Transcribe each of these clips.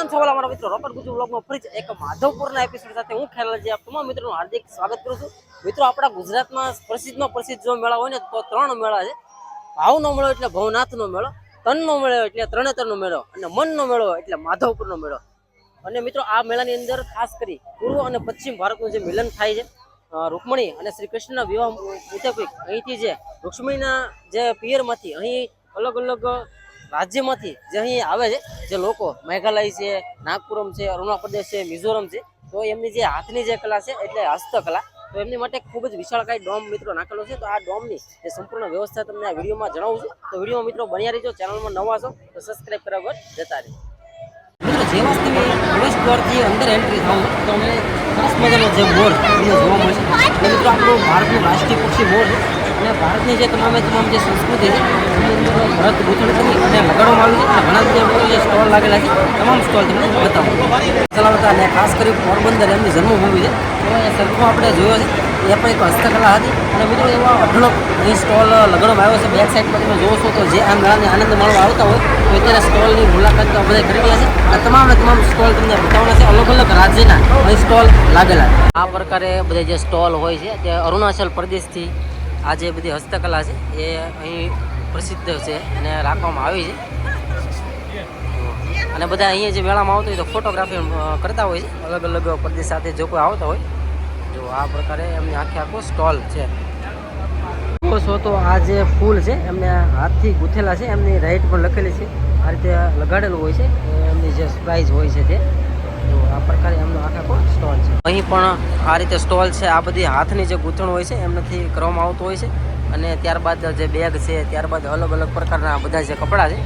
કેમ મારા મિત્રો રોપર ગુજરાત બ્લોગમાં ફરી એક માધવપુરના એપિસોડ સાથે હું ખેલાજી આપ તમામ મિત્રોનું હાર્દિક સ્વાગત કરું છું. મિત્રો, આપણા ગુજરાતમાં પ્રસિદ્ધમાં પ્રસિદ્ધ જો મેળા હોય ને, તો ત્રણ મેળા છે. ભાવનો મેળો એટલે ભવનાથનો મેળો, તનનો મેળો એટલે ત્રણેતરનો મેળો, અને મનનો મેળો એટલે માધવપુરનો મેળો. અને મિત્રો, આ મેળાની અંદર ખાસ કરી પૂર્વ અને પશ્ચિમ ભારતનું જે મિલન થાય છે રૂકમણી અને શ્રી કૃષ્ણના વિવાહ મુતાબિક અહીંથી જે રૂક્ષ્મીના જે પિયરમાંથી અહીં અલગ અલગ રાજ્યમાંથી જે અહીં આવે છે, જે લોકો, મેઘાલય છે, નાગપુરમ છે, અરુણાચલ પ્રદેશ છે, મિઝોરમ છે, તો એમની જે હાથની જે કલા છે, એટલે હસ્તકલા, તો એમની માટે ખૂબ જ વિશાળકાય ડોમ મિત્રો નાખેલો છે. તો આ ડોમની જે સંપૂર્ણ વ્યવસ્થા તમને આ વિડીયોમાં જણાવું છું. તો વીડિયો મિત્રો બન્યા રહીજો, ચેનલમાં નવા છો, તો સબસ્ક્રાઈબ કરવા પર જતા રહી મિત્રો વસ્તુ જ પ્રવેશ દ્વારથી અંદર એન્ટ્રી થાવ, તો અમને સરસ મજાનો જે મોર તમને જોવા મળશે. મિત્રો, આપણું ભારતનું રાષ્ટ્રીય પક્ષી છે. અને ભારતની જે તમામે તમામ જે સંસ્કૃતિ છે, ભરત ગૂંથણ કરી અને લગાડવામાં આવ્યું છે ઘણા બધા જે સ્ટોલ લાગેલા છે, તમામ સ્ટોલ તમને બતાવું. ચલાવતા અને ખાસ કરી પોરબંદર એમની જન્મભૂમિ છે. એ સરખો આપણે જોયો છે, એ પણ એક હસ્તકલા હતી. અને મિત્રો, એવા અઢળક અહીં સ્ટોલ લગાડવામાં આવ્યો છે બેક સાઈડમાં તમે જોવો છો તો જે આ મેળાને આનંદ માણવા આવતા હોય, તો અત્યારે સ્ટોલની મુલાકાત તો બધા કરી રહ્યા છે. આ તમામે તમામ સ્ટોલ તમને બતાવવાના છે. અલગ અલગ રાજ્યના સ્ટોલ લાગેલા આ પ્રકારે બધા જે સ્ટોલ હોય છે, તે અરુણાચલ પ્રદેશથી આ જે બધી હસ્તકલા છે, એ અહીં પ્રસિદ્ધ છે અને રાખવામાં આવી છે. અને બધા અહીંયા જે મેળામાં આવતા હોય તો ફોટોગ્રાફી કરતા હોય છે. અલગ અલગ પ્રદેશ સાથે જો કોઈ આવતા હોય, જો આ પ્રકારે એમની આખે આખો સ્ટોલ છે. છો તો આ જે ફૂલ છે, એમને હાથથી ગૂંથેલા છે, એમની રાઈટ પણ લખેલી છે. આ રીતે લગાડેલું હોય છે એમની જે પ્રાઇઝ હોય છે તે. જો આ પ્રકારે એમનો આખે સ્ટોલ છે. અહીં પણ આ રીતે સ્ટોલ છે. આ બધી હાથની જે ગૂંથણ હોય છે, એમનાથી કરવામાં આવતું હોય છે. અને ત્યારબાદ જે બેગ છે, ત્યારબાદ અલગ અલગ પ્રકારના બધા જે કપડાં છે,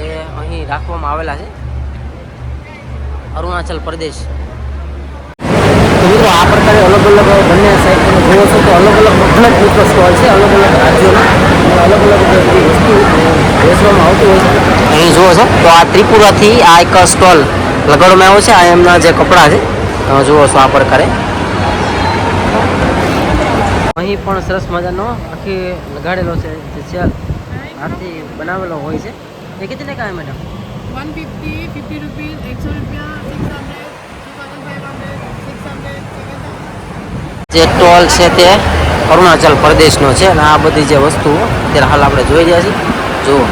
એ અહીં રાખવામાં આવેલા છે. અરુણાચલ પ્રદેશ. મિત્રો, આ પ્રકારે અલગ અલગ બંને સાઈડ તમે જુઓ છો તો અલગ અલગ જ મિત્રો સ્ટોલ છે, અલગ અલગ રાજ્યોના. અલગ અલગ બધી વસ્તુ વેચવામાં આવતી હોય છે. અહીં જુઓ છો તો આ ત્રિપુરાથી આ એક સ્ટોલ લગાડવામાં આવ્યો છે આ એમના જે કપડાં છે. તમે જુઓ છો આ પ્રકારે. અહીં પણ સરસ મજાનો આખી લગાડેલો છે જે આથી બનાવેલો હોય છે. એ કેટલી કાંઈ madam one fifty fifty rupees એકસો રૂપિયા જે ટોલ છે તે અરુણાચલ પ્રદેશનો છે અને આ બધી જે વસ્તુઓ અત્યારે હાલ આપણે જોઈ રહ્યા છીએ. જુઓ.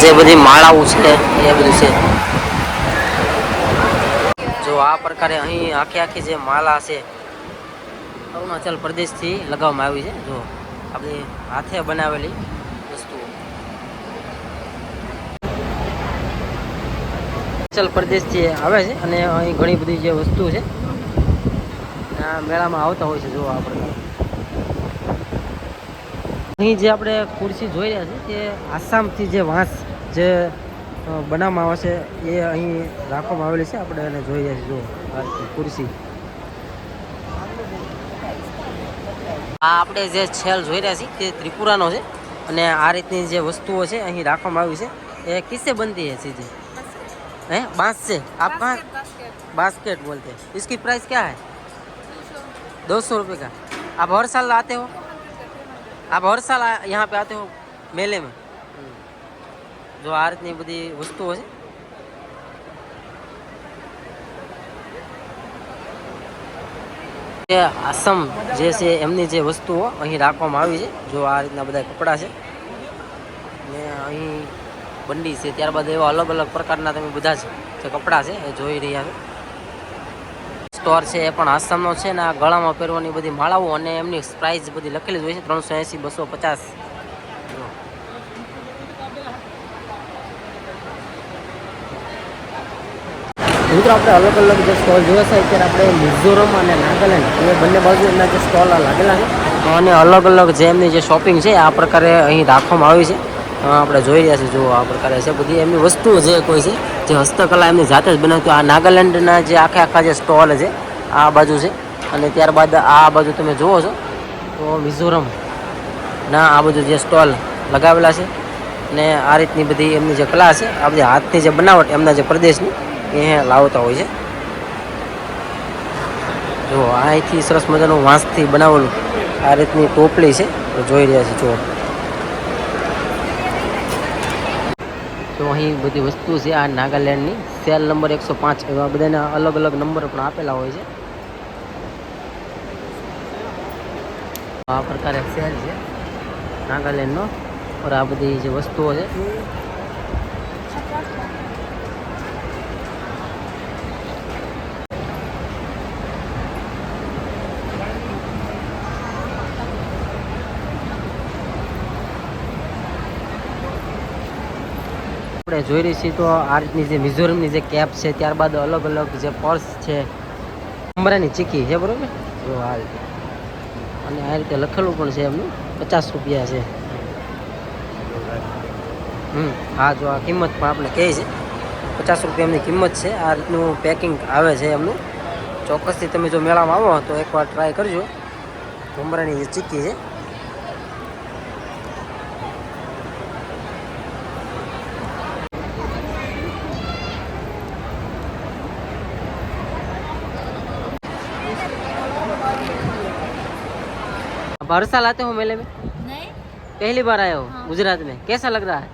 જે બધી માળાઓ છે એ બધું છે. જો આ પ્રકારે અહીં આખી આખી જે માળા છે, અરુણાચલ પ્રદેશથી લગાવવામાં આવી છે. જો આપણી હાથે બનાવેલી વસ્તુઓ અરુણાચલ પ્રદેશથી આવે છે અને અહીં ઘણી બધી જે વસ્તુ છે, આ મેળામાં આવતા હોય છે, જો આ પ્રકારે. અહીં જે આપણે ખુરશી જોઈ રહ્યા છીએ, તે આસામથી જે વાંસ જે અ, બનાવવામાં આવે છે એ અહીં રાખવામાં આવેલી છે આપણે એને જોઈ રહ્યા છીએ જો આ રીતે ખુરશી આ આપણે જે છેલ જોઈ રહ્યા છીએ તે ત્રિપુરાનો છે અને આ રીતની જે વસ્તુઓ છે અહીં રાખવામાં આવી છે એ કિસસે બનતી है સીધી हैं बांस से आप कहाँ बास्केट बोलते हैं इसकी प्राइस क्या है दो सौ रुपये का आप हर साल आते हो आप हर साल आ- यहाँ पे आते हो मेले में જો આ રીતની બધી વસ્તુઓ છે. જે આસમ જે છે, એમની જે વસ્તુઓ અહીં રાખવામાં આવી છે, જો આ રીતના બધા કપડાં છે. ને અહીં બંડી છે, ત્યારબાદ એવા અલગ અલગ પ્રકારના તમે બધા જ કપડાં છે, એ જોઈ રહ્યા છો. સ્ટોર છે, એ પણ આસામનો છે ને આ ગળામાં પહેરવાની બધી માળાઓ અને એમની પ્રાઇસ બધી લખેલી જ હોય છે, ત્રણસો એંસી, બસો પચાસ મિત્રો, આપણે અલગ અલગ જે સ્ટોલ જોયા છે, અત્યારે આપણે મિઝોરમ અને નાગાલેન્ડ, એ બંને બાજુ એમના જે સ્ટોલ લાગેલા છે. અને અલગ અલગ જે એમની જે શોપિંગ છે આ પ્રકારે અહીં રાખવામાં આવી છે. આપણે જોઈ રહ્યા છીએ જો આ પ્રકારે છે બધી. એમની વસ્તુઓ જે કોઈ છે, જે હસ્તકલા એમની જાતે જ બનાવતી આ નાગાલેન્ડના જે આખા આખા જે સ્ટોલ છે, આ બાજુ છે. અને ત્યારબાદ આ બાજુ તમે જુઓ છો, તો મિઝોરમ ના આ બાજુ જે સ્ટોલ લગાવેલા છે. ને આ રીતની બધી એમની જે કલા છે, આ બધી હાથની જે બનાવટ એમના જે પ્રદેશની એ લાવતા હોય છે. જો અહીંથી સરસ મજાનું વાંસથી બનાવેલું આ રીતની ટોપલી છે. તો જોઈ રહ્યા છે જો તો અહીં બધી વસ્તુ છે આ નાગાલેન્ડની. સેલ નંબર એકસો પાંચ. એવા બધાના અલગ અલગ નંબર પણ આપેલા હોય છે. આ પ્રકારે સેલ છે નાગાલેન્ડનો. પર આ બધી જે વસ્તુઓ છે. આપણે જોઈ રહી છીએ તો આ રીતની જે મિઝોરમની જે કેપ છે, ત્યારબાદ અલગ અલગ જે પર્સ છે ઉમરાની ચીકી છે, બરોબર? જો આ રીતે. અને આ રીતે લખેલું પણ છે એમનું, પચાસ રૂપિયા છે. હમ, હા, જો આ કિંમત પણ આપણે કહે છે પચાસ રૂપિયા એમની કિંમત છે. આ રીતનું પેકિંગ આવે છે એમનું. ચોક્કસથી તમે જો મેળામાં આવો તો એકવાર ટ્રાય કરજો. ઉમરાની જે ચીકી છે हर साल आते हो मेले में? नहीं। पहली बार आए हो हाँ। गुजरात में? कैसा लग रहा है?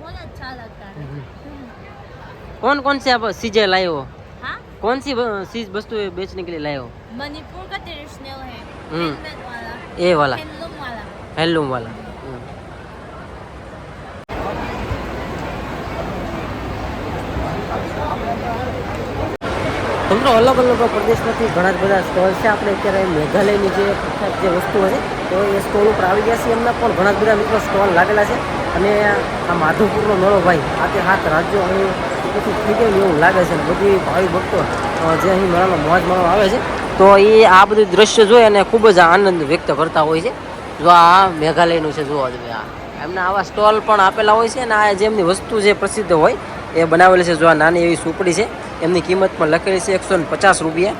बहुत अच्छा लगता है। हम्म। कौन कौन से आप चीज़ें लाए हो? हाँ? कौन सी चीज़ वस्तु बेचने के लिए लाए हो? मणिपुर का ट्रेडिशनल है। हम्म। वाला। ये वाला। हैंडलूम वाला। हैंडलूम वाला। મિત્રો અલગ અલગ પ્રદેશમાંથી ઘણા જ બધા સ્ટોલ છે. આપણે અત્યારે મેઘાલયની જે પ્રખ્યાત જે વસ્તુઓ છે, તો એ સ્ટોલ ઉપર આવી ગયા છે એમના પણ ઘણા જ બધા મિત્રો સ્ટોલ લાગેલા છે. અને આ માધવપુરનો મેળો ભાઈ તે હાથ રાજ્યો અહીં પછી થઈ ગયું એવું લાગે છે. બધી ભાવિ ભક્તો જે અહીં મેળાનો મોજ માણવા આવે છે. તો એ આ બધું દ્રશ્ય જોઈ અને ખૂબ જ આનંદ વ્યક્ત કરતા હોય છે. જો આ મેઘાલયનું છે જોવા જોઈએ આ. એમના આવા સ્ટોલ પણ આપેલા હોય છે અને આ જે એમની વસ્તુ જે પ્રસિદ્ધ હોય, એ બનાવેલી છે. જો આ નાની એવી સુપડી છે એમની કિંમત પણ લખેલી છે એકસો પચાસ રૂપિયા.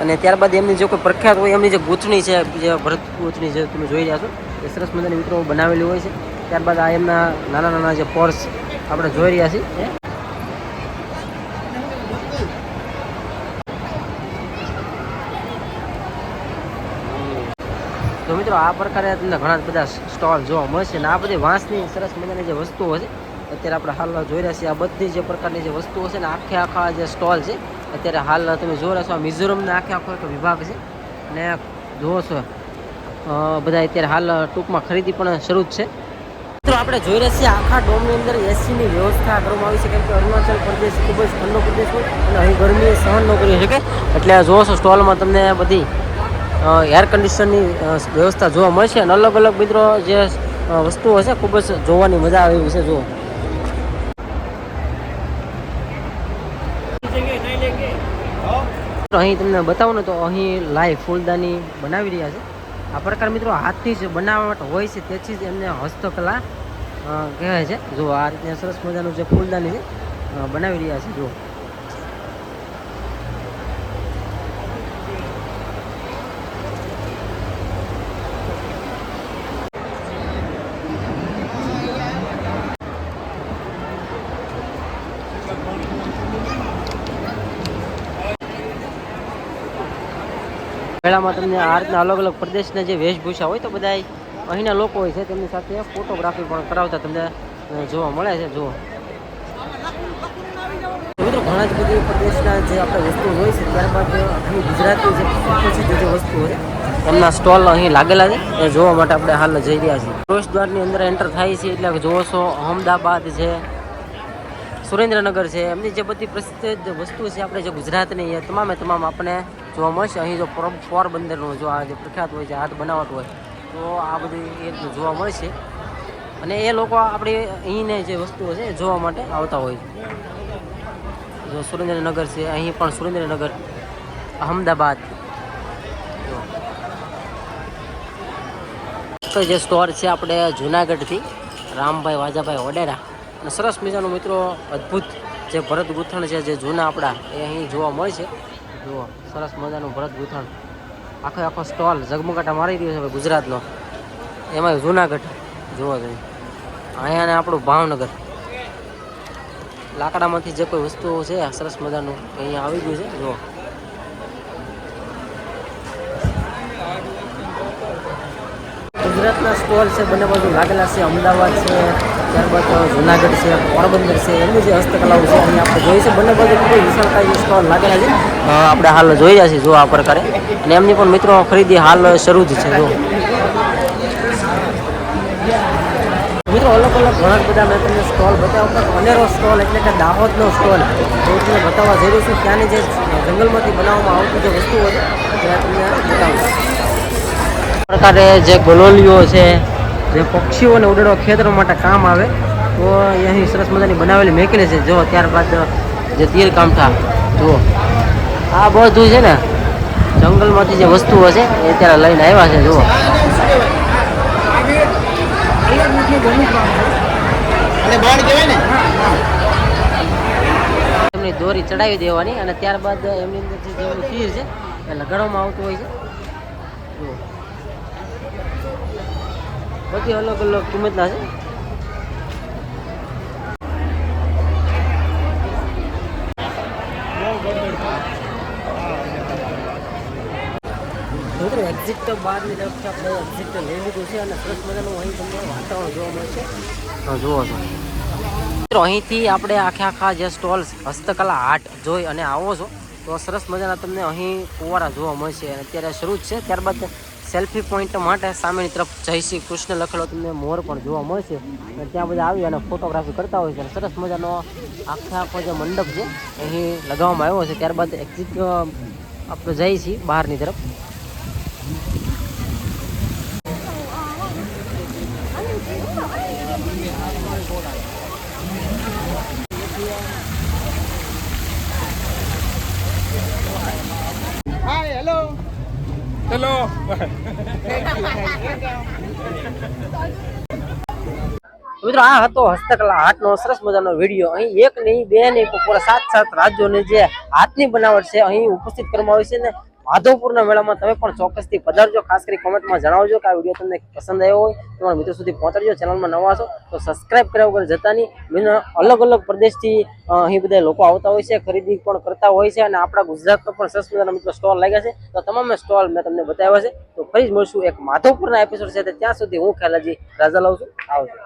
અને ત્યારબાદ એમની જે કોઈ પ્રખ્યાત હોય, એમની જે ગૂંથણી છે, જે ભરત ગૂંથણી જે તમે જોઈ રહ્યા છો, એ સરસ મજાની મિત્રો બનાવેલી હોય છે. ત્યારબાદ આ એમના નાના નાના જે પર્સ આપણે જોઈ રહ્યા છીએ. તો મિત્રો, આ પ્રકારે તમને ઘણા બધા સ્ટોલ જોવા મળશે. અને આ બધી વાંસની સરસ મજાની જે વસ્તુઓ છે અત્યારે આપણે હાલ જોઈ રહ્યા છીએ આ બધી જે પ્રકારની જે વસ્તુઓ છે ને, આખે આખા જે સ્ટોલ છે, અત્યારે હાલ તમે જોઈ રહ્યા છો, આ મિઝોરમના આખે આખો એક વિભાગ છે. અને જુઓ છો બધા અત્યારે હાલ ટૂંકમાં ખરીદી પણ શરૂ જ છે. મિત્રો, આપણે જોઈ રહ્યા છીએ આખા ડોમની અંદર એસીની વ્યવસ્થા કરવામાં આવી છે, કેમ કે અરુણાચલ પ્રદેશ ખૂબ જ ઠંડો પ્રદેશ હોય અને અહીં ગરમી સહન ન કરી શકે. એટલે જોવો છો, સ્ટોલમાં તમને બધી એર કન્ડિશનની વ્યવસ્થા જોવા મળશે. અને અલગ અલગ મિત્રો જે વસ્તુઓ છે, ખૂબ જ જોવાની મજા આવી છે, જુઓ તો અહીં તમને બતાવું ને તો અહીં લાઈવ ફૂલદાની બનાવી રહ્યા છે. આ પ્રકાર મિત્રો હાથથી જ બનાવટ હોય છે, તેથી જ એમને હસ્તકલા કહેવાય છે. જો આ રીતે સરસ મજાનું જે ફૂલદાની છે બનાવી રહ્યા છે જો મેળામાં તમને આ રીતના અલગ અલગ પ્રદેશના જે વેશભૂષા હોય તો બધા અહીંના લોકો હોય છે તેમની સાથે ફોટોગ્રાફી પણ કરાવતા તમને જોવા મળે છે, જુઓ. મિત્રો, ઘણા જ બધી પ્રદેશના જે આપણે વસ્તુઓ હોય છે, ત્યારબાદ અહીં ગુજરાતની જે પછી જે વસ્તુઓ હોય, એમના સ્ટોલ અહીં લાગેલા છે. એ જોવા માટે આપણે હાલ જઈ રહ્યા છીએ. પ્રવેશ દ્વારની અંદર એન્ટર થાય છે, એટલે જોવો છો અહમદાબાદ છે સુરેન્દ્રનગર છે. એમની જે બધી પ્રસિદ્ધ વસ્તુ છે આપણે જે ગુજરાતની, એ તમામે તમામ આપણે જોવા મળશે. અહીં જો પોર- પોરબંદરનું જો આ જે પ્રખ્યાત હોય છે હાથ બનાવટ હોય, તો આ બધી એ જોવા મળશે. અને એ લોકો આપણે અહીંને જે વસ્તુઓ છે જોવા માટે આવતા હોય છે. જો સુરેન્દ્રનગર છે, અહીં પણ સુરેન્દ્રનગર, અહમદાબાદ. જે સ્ટોર છે આપણે જુનાગઢથી. રામભાઈ, વાજાભાઈ ઓડેરા અને સરસ મજાનું મિત્રો અદ્ભુત જે ભરત ગૂંથણ છે, જે જૂના આપણા, એ અહીં જોવા મળે છે. જુઓ, સરસ મજાનું ભરત ગૂંથણ. આખો આખો સ્ટોલ ઝગમગાટા મારી રહ્યો છે ભાઈ ગુજરાતનો. એમાં જૂનાગઢ. જુઓ તમે. અહીંયાને આપણું ભાવનગર. લાકડામાંથી જે કોઈ વસ્તુઓ છે સરસ મજાનું અહીંયા આવી ગયું છે. જુઓ. ગુજરાતના સ્ટોલ છે, બંને બાજુ લાગેલા છે, અમદાવાદ છે ત્યારબાદ જુનાગઢ છે, પોરબંદર છે, એમની જે હસ્તકલાઓ છે અહીં આપણે જોઈએ છે બંને બાજુ ખૂબ વિશાળતા સ્ટોલ લાગેલા છે. આપણે હાલ જોઈ રહ્યા છીએ, જો આ પ્રકારે. અને એમની પણ મિત્રો ખરીદી હાલ શરૂ જ છે, જો. મિત્રો, અલગ અલગ ઘણા બધા મેં તમને સ્ટોલ બતાવ્યો પણ અનેરો સ્ટોલ એટલે કે દાહોદનો સ્ટોલ. હું તમને બતાવવા જઈ રહ્યો છું. ત્યાંની જે જંગલમાંથી બનાવવામાં આવતી જે વસ્તુઓ છે, તે તમને બતાવું. પ્રકારે જે ગલોલીઓ છે જે પક્ષીઓને ઉડાડવા ખેતરો માટે કામ આવે તો અહીં સરસ મજાની બનાવેલી મેકેલી છે. જો ત્યારબાદ જે તીર કામઠા જુઓ. આ બધું છે ને જંગલમાંથી જે વસ્તુઓ છે એ અત્યારે લઈને આવ્યા છે જુઓ. એમની દોરી ચડાવી દેવાની અને ત્યારબાદ એમની અંદર જે તીર છે એ લગાડવામાં આવતું હોય છે. જુઓ. બધી અલગ અલગ કિંમતના છે. મિત્રો એક્ઝિટ તો બહારની તરફથી આપણે એક્ઝિટ લઈ લીધું છે અને સરસ મજાનું અહીં તમને વાતાવરણ જોવા મળશે તો જુઓ છો. મિત્રો અહીંથી આપણે આખે આખા જે સ્ટોલ્સ હસ્તકલા આર્ટ જોઈ અને આવો છો તો સરસ મજાના તમને અહીં ફુવારા જોવા મળશે. અને અત્યારે શરૂ જ છે ત્યારબાદ સેલ્ફી પોઈન્ટ માટે સામેની તરફ જય શ્રી કૃષ્ણ લખેલો તમને મોર પણ જોવા મળશે અને ત્યાં બધા આવી અને ફોટોગ્રાફી કરતા હોય છે. અને સરસ મજાનો આખે આખો જે મંડપ છે, અહીં લગાવવામાં આવ્યો છે. ત્યારબાદ એક્ઝિટ આપણે જઈએ છીએ બહારની તરફ. હેલો મિત્રો, આ હતો હસ્તકલા હાથનો સરસ મજાનો વીડિયો. અહીં એક નહીં બે નહીં પૂરા સાત સાત રાજ્યોની જે હાથની બનાવટ છે, અહીં ઉપસ્થિત કરવામાં આવી છે ને માધવપુરના મેળામાં તમે પણ ચોક્કસથી પધારજો. ખાસ કરી કોમેન્ટમાં જણાવજો કે આ વીડિયો તમને પસંદ આવ્યો હોય, તમારા મિત્રો સુધી પહોંચાડજો. ચેનલમાં નવા છો તો સબસ્ક્રાઇબ કર્યા વગર જતા નહીં. અલગ અલગ પ્રદેશથી અહીં બધા લોકો આવતા હોય છે, ખરીદી પણ કરતા હોય છે અને આપણા ગુજરાતનો પણ સરસ મજાના મિત્રો સ્ટોલ લાગ્યા છે. તો તમામ સ્ટોલ મેં તમને બતાવ્યા છે. તો ફરી જ મળશું એક માધવપુરના એપિસોડ છે ત્યાં સુધી હું ખેલાજી રાજા લઉં છું. આવજો.